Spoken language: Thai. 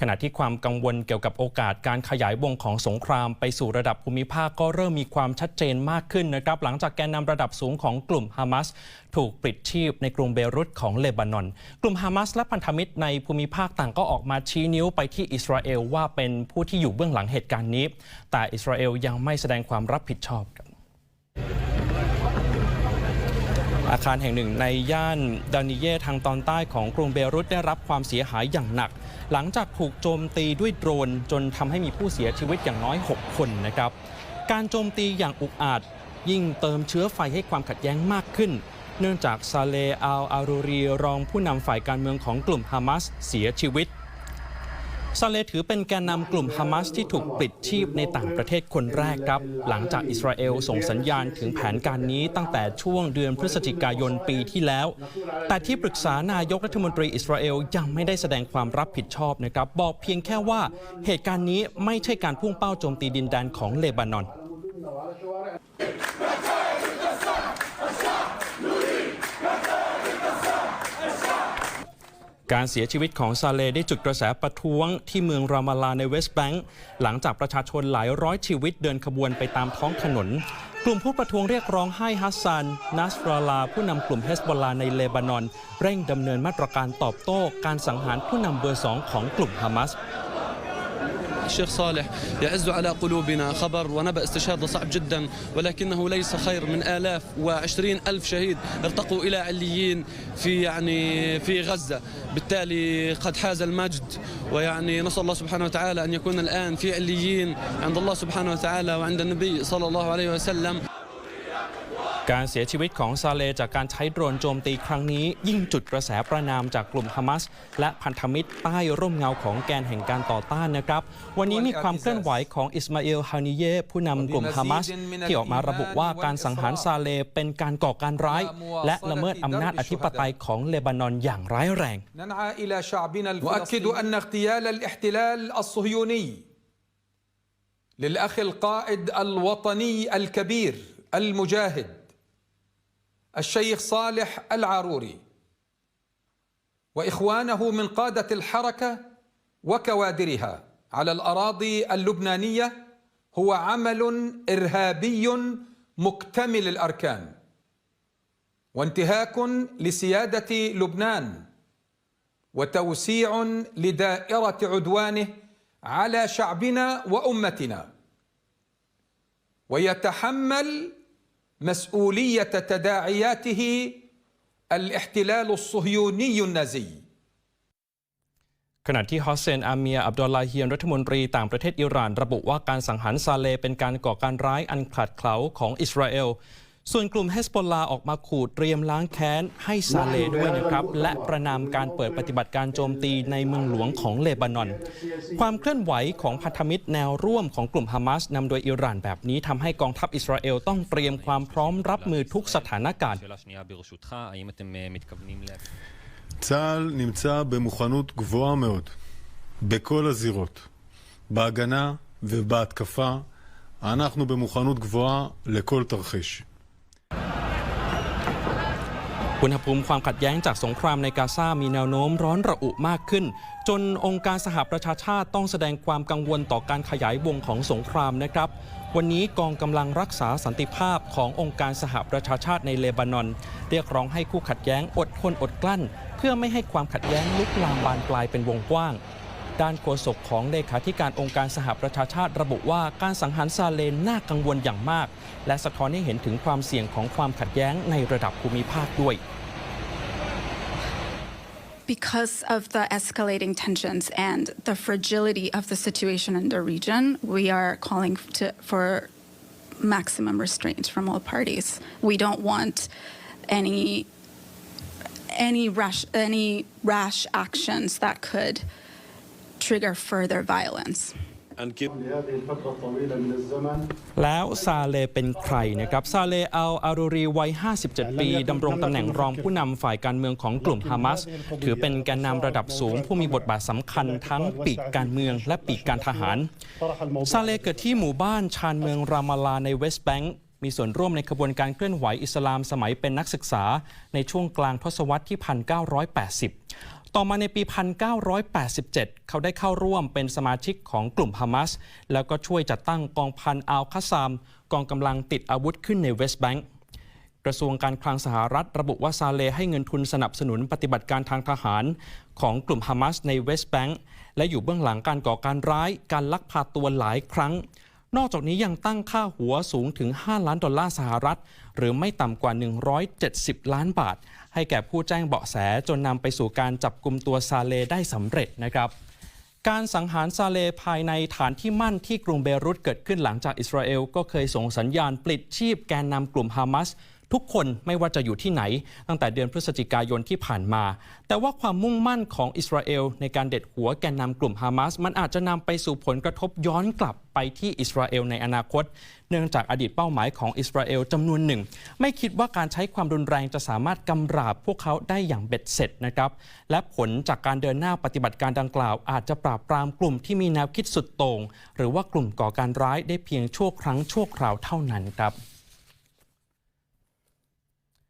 ขณะที่ความกังวลเกี่ยวกับโอกาสการขยายวงของสงครามไปสู่ระดับภูมิภาคก็เริ่มมีความชัดเจนมากขึ้นนะครับ หลังจากแกนนำระดับสูงของกลุ่มฮามาสถูกปลิดชีพในกรุงเบรุตของเลบานอน กลุ่มฮามาสและพันธมิตรในภูมิภาคต่างก็ออกมาชี้นิ้วไปที่อิสราเอลว่าเป็นผู้ที่อยู่เบื้องหลังเหตุการณ์นี้ แต่อิสราเอลยังไม่แสดงความรับผิดชอบครับ อาคารแห่งหนึ่งในย่านดานิเยทางตอนใต้ของกรุงเบรุตได้รับความเสียหายอย่างหนัก หลังจากถูกโจมตีด้วยโดรนจนทำให้มีผู้เสียชีวิตอย่างน้อย 6 คนนะครับ การโจมตีอย่างอุกอาจยิ่งเติมเชื้อไฟให้ความขัดแย้งมากขึ้น เนื่องจากซาเลอัลอารูรีรองผู้นำฝ่ายการเมืองของกลุ่มฮามาสเสียชีวิต ซาเลถือเป็นแกนนำกลุ่มฮามาสที่ถูกปลิดชีพในต่างประเทศคนแรกครับ หลังจากอิสราเอลส่งสัญญาณถึงแผนการนี้ตั้งแต่ช่วงเดือนพฤศจิกายนปีที่แล้ว แต่ที่ปรึกษานายกรัฐมนตรีอิสราเอลยังไม่ได้แสดงความรับผิดชอบนะครับ บอกเพียงแค่ว่าเหตุการณ์นี้ไม่ใช่การพุ่งเป้าโจมตีดินแดนของเลบานอน การเสียชีวิตของซาเลได้จุดกระแสประท้วงที่เมืองรามาลาในเวสต์แบงก์หลังจากประชาชนหลายร้อยชีวิตเดินขบวนไปตามท้องถนน กลุ่มผู้ประท้วงเรียกร้องให้ฮัสซันนัสราลา ผู้นำกลุ่มเฮสบอลลาในเลบานอน เร่งดำเนินมาตรการตอบโต้ การสังหารผู้นำเบอร์สองของกลุ่มฮามาส الشيخ صالح يعز على قلوبنا خبر ونبأ استشهاده صعب جدا ولكنه ليس خير من آلاف وعشرين ألف شهيد ارتقوا إلى عليين في يعني في غزة. بالتالي قد حاز المجد ويعني نسأل الله سبحانه وتعالى أن يكون الآن في عليين عند الله سبحانه وتعالى وعند النبي صلى الله عليه وسلم. การเสียชีวิตของซาเลห์จากการใช้โดรนโจมตีครั้งนี้ ยิ่งจุดกระแสประนามจากกลุ่มฮามาสและพันธมิตรใต้ร่มเงาของแกนแห่งการต่อต้านนะครับ วันนี้มีความเคลื่อนไหวของอิสมาอิลฮานิเยผู้นำกลุ่มฮามาสที่ออกมาระบุว่าการสังหารซาเลห์เป็นการก่อการร้าย และละเมิดอำนาจอธิปไตยของเลบานอนอย่างร้ายแรง ننعى إلى شعبنا وأكد أن اغتيال الاحتلال الصهيوني للأخ القائد الوطني الكبير المجاهد الشيخ صالح العاروري وإخوانه من قادة الحركة وكوادرها على الأراضي اللبنانية هو عمل إرهابي مكتمل الأركان. وانتهاك لسيادة لبنان. وتوسيع لدائرة عدوانه على شعبنا وأمتنا. ويتحمل مسؤولية تداعياته الاحتلال الصهيوني النازي ขณะที่ฮอสเซน อาเมีย อับดุลลาฮิยนรัฐมนตรีต่างประเทศอิหร่าน ระบุว่าการสังหารซาเลห์เป็นการก่อการร้ายอันขลัดเขลาของอิสราเอล ส่วนกลุ่มเฮสบอลลาออกมาขู่เตรียมล้างแค้นให้ซาเลห์ด้วยนะครับ และประนามการเปิดปฏิบัติการโจมตีในเมืองหลวงของเลบานอน ความเคลื่อนไหวของพันธมิตรแนวร่วมของกลุ่มฮามาสนำโดยอิหร่านแบบนี้ทำให้กองทัพอิสราเอลต้องเตรียมความพร้อมรับมือทุกสถานการณ์ שאלה שנייה ברשותך, האם אתם אה, מתכוונים ל... צה"ל נמצא במוכנות גבוהה מאוד בכל הזירות, בהגנה ובהתקפה. אנחנו במוכנות גבוהה לכל תרחיש. อุณหภูมิความขัดแย้งจากสงครามในกาซามีแนวโน้มร้อนระอุมากขึ้น จนองค์การสหประชาชาติต้องแสดงความกังวลต่อการขยายวงของสงครามนะครับ วันนี้กองกำลังรักษาสันติภาพขององค์การสหประชาชาติในเลบานอน เรียกร้องให้คู่ขัดแย้งอดทนอดกลั้น เพื่อไม่ให้ความขัดแย้งลุกลามบานปลายเป็นวงกว้าง ด้านโฆษกของเลขาธิการองค์การสหประชาชาติระบุว่าการสังหารซาเลนน่ากังวลอย่างมาก และสะท้อนให้เห็นถึงความเสี่ยงของความขัดแย้งในระดับภูมิภาคด้วย Because of the escalating tensions and the fragility of the situation in the region, we are calling to, for maximum restraint from all parties. We don't want any any rash any rash actions that could trigger further violence. แล้วซาเลเป็นใครนะครับ ซาเลเอาอารูรีวัย 57 ปีดำรงตำแหน่งรองผู้นำฝ่ายการเมืองของกลุ่มฮามาส ถือเป็นแกนนำระดับสูง ผู้มีบทบาทสำคัญทั้งปีกการเมืองและปีกการทหาร ซาเลเกิดที่หมู่บ้านชานเมืองรามาลาในเวสต์แบงก์มีส่วนร่วมในขบวนการเคลื่อนไหวอิสลามสมัยเป็นนักศึกษาในช่วงกลางทศวรรษที่ 1980 ต่อมาในปี 1987 เขาได้เข้าร่วมเป็นสมาชิกของกลุ่มฮามาสแล้วก็ช่วยจัดตั้งกองพันอัลคาซาม กองกำลังติดอาวุธขึ้นในเวสต์แบงก์กระทรวงการคลังสหรัฐระบุว่าซาเลให้เงินทุนสนับสนุนปฏิบัติการทางทหาร ของกลุ่มฮามาสในเวสต์แบงก์และอยู่เบื้องหลังการก่อการร้าย การลักพาตัวหลายครั้ง นอกจากนี้ยังตั้งค่าหัวสูงถึง 5 ล้านดอลลาร์สหรัฐ หรือไม่ต่ำกว่า 170 ล้านบาท ให้แก่ผู้แจ้งเบาะแสจนนำไปสู่การจับกลุ่มตัวซาเลได้สำเร็จนะครับการสังหารซาเลภายในฐานที่มั่นที่กรุงเบรุตเกิดขึ้นหลังจากอิสราเอลก็เคยส่งสัญญาณปลิดชีพแกนนำกลุ่มฮามาส ทุกคนไม่ว่าจะอยู่ที่ไหน ตั้งแต่เดือนพฤศจิกายนที่ผ่านมา แต่ว่าความมุ่งมั่นของอิสราเอลในการเด็ดหัวแกนนำกลุ่มฮามาสมันอาจจะนำไปสู่ผลกระทบย้อนกลับไปที่อิสราเอลในอนาคต เนื่องจากอดีตเป้าหมายของอิสราเอลจำนวนหนึ่ง ไม่คิดว่าการใช้ความรุนแรงจะสามารถกำราบพวกเขาได้อย่างเบ็ดเสร็จนะครับ และผลจากการเดินหน้าปฏิบัติการดังกล่าว อาจจะปราบปรามกลุ่มที่มีแนวคิดสุดโต่งหรือว่ากลุ่มก่อการร้ายได้เพียงชั่วครั้งชั่วคราวเท่านั้นครับ